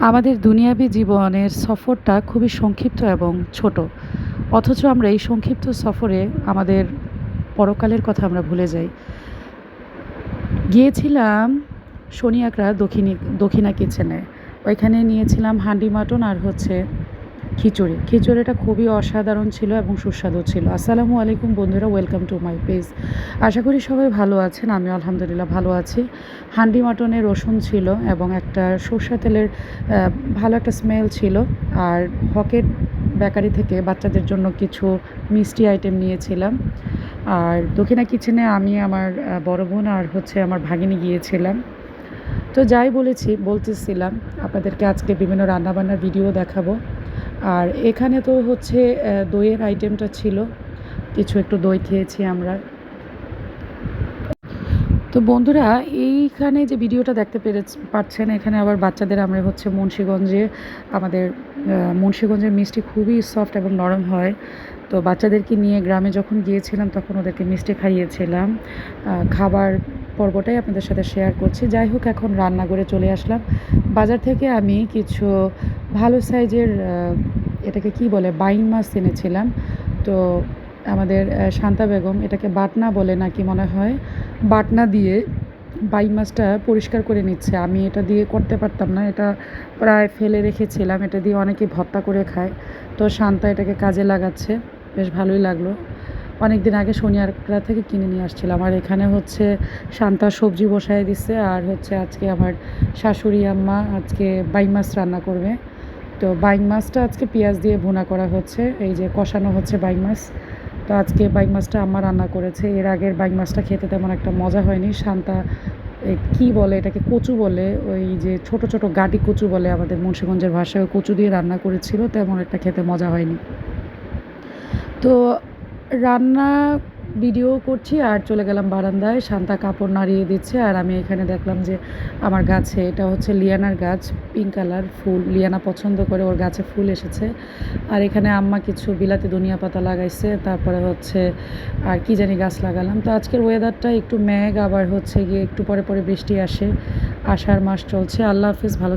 আমাদের দুনিয়াবি জীবনের সফরটা খুবই সংক্ষিপ্ত এবং ছোট। অথচ আমরা এই সংক্ষিপ্ত সফরে আমাদের পরকালের কথা আমরা ভুলে যাই। গিয়েছিলাম শনি আকরা দক্ষিণী দক্ষিণা কিচেনে ওইখানে নিয়েছিলাম হান্ডি মাটন আর হচ্ছে খিচুড়ি। খিচুড়িটা খুবই অসাধারণ ছিল এবং সুস্বাদু ছিল। আসসালামু আলাইকুম বন্ধুরা, ওয়েলকাম টু মাই পেজ। আশা করি সবাই ভালো আছেন আমি আলহামদুলিল্লাহ ভালো আছি। হান্ডি মাটনের রসুন ছিল এবং একটা সর্ষা তেলের ভালো একটা স্মেল ছিল। আর হকেট বেকারি থেকে বাচ্চাদের জন্য কিছু মিষ্টি আইটেম নিয়েছিলাম। আর দক্ষিণা কিচেনে আমি, আমার বড় বোন আর হচ্ছে আমার ভাগিনী গিয়েছিলাম। তো যাই বলেছি, বলতেছিলাম, আপনাদেরকে আজকে বিভিন্ন রান্নাবান্নার ভিডিও দেখাবো। আর এখানে তো হচ্ছে দইয়ের আইটেমটা ছিল। কিছু একটু দই খেয়েছি আমরা। তো বন্ধুরা, এইখানে যে ভিডিওটা দেখতে পেরে পাচ্ছেন, এখানে আবার বাচ্চাদের আমরা হচ্ছে মুন্সীগঞ্জে, আমাদের মুন্সীগঞ্জের মিষ্টি খুবই সফট এবং নরম হয়। তো বাচ্চাদেরকে নিয়ে গ্রামে যখন গিয়েছিলাম, তখন ওদেরকে মিষ্টি খাইয়েছিলাম। খাবার পর্বটাই আপনাদের সাথে শেয়ার করছি। যাই হোক, এখন রান্না করে চলে আসলাম। বাজার থেকে আমি কিছু ভালো সাইজের এটাকে কি বলে, বাইন মাছ এনেছিলাম। তো আমাদের শান্তা বেগম এটাকে বাটনা বলে নাকি মনে হয়, বাটনা দিয়ে বাইন মাছটা পরিষ্কার করে নিচ্ছে। আমি এটা দিয়ে করতে পারতাম না, এটা প্রায় ফেলে রেখেছিলাম, এটা দিয়ে অনেকে ভর্তা করে খায়। তো শান্তা এটাকে কাজে লাগাচ্ছে, বেশ ভালোই লাগল। অনেক দিন আগে সোনিয়ারকড়া থেকে কিনে নিয়ে আসছিলাম। আর এখানে হচ্ছে শান্তা সবজি বসায় দিচ্ছে, আর হচ্ছে আজকে আমার শাশুড়ি আম্মা আজকে বাইং মাছ রান্না করবে। তো বাইং মাছটা আজকে পেঁয়াজ দিয়ে ভুনা করা হচ্ছে, এই যে কষানো হচ্ছে বাইং মাছ। তো আজকে বাইং মাছটা আম্মা রান্না করেছে, এর আগের বাইং মাছটা খেতে তেমন একটা মজা হয়নি, শান্তা কি বলে এটাকে, কচু বলে, ওই যে ছোট ছোট গাটি কচু বলে আমাদের মুন্সীগঞ্জের ভাষায় কচু দিয়ে রান্না করেছিল, তেমন একটা খেতে মজা হয়নি। তো রান্না ভিডিও করছি আর চলে গেলাম বারান্দায়। শান্তা কাপড় নাড়িয়ে দিচ্ছে আর আমি এখানে দেখলাম যে আমার গাছে, এটা হচ্ছে লিয়ানার গাছ পিঙ্ক কালার ফুল। লিয়ানা পছন্দ করে, ওর গাছে ফুল এসেছে। আর এখানে আম্মা কিছু বিলাতি ধনিয়া পাতা লাগাইছে, তারপরে হচ্ছে আর কি জানি গাছ লাগালাম। তো আজকের ওয়েদারটা একটু ম্যাগ আবার হচ্ছে গিয়ে একটু পরে পরে বৃষ্টি আসে। আষাঢ় মাস চলছে। আল্লাহ হাফিজ, ভালো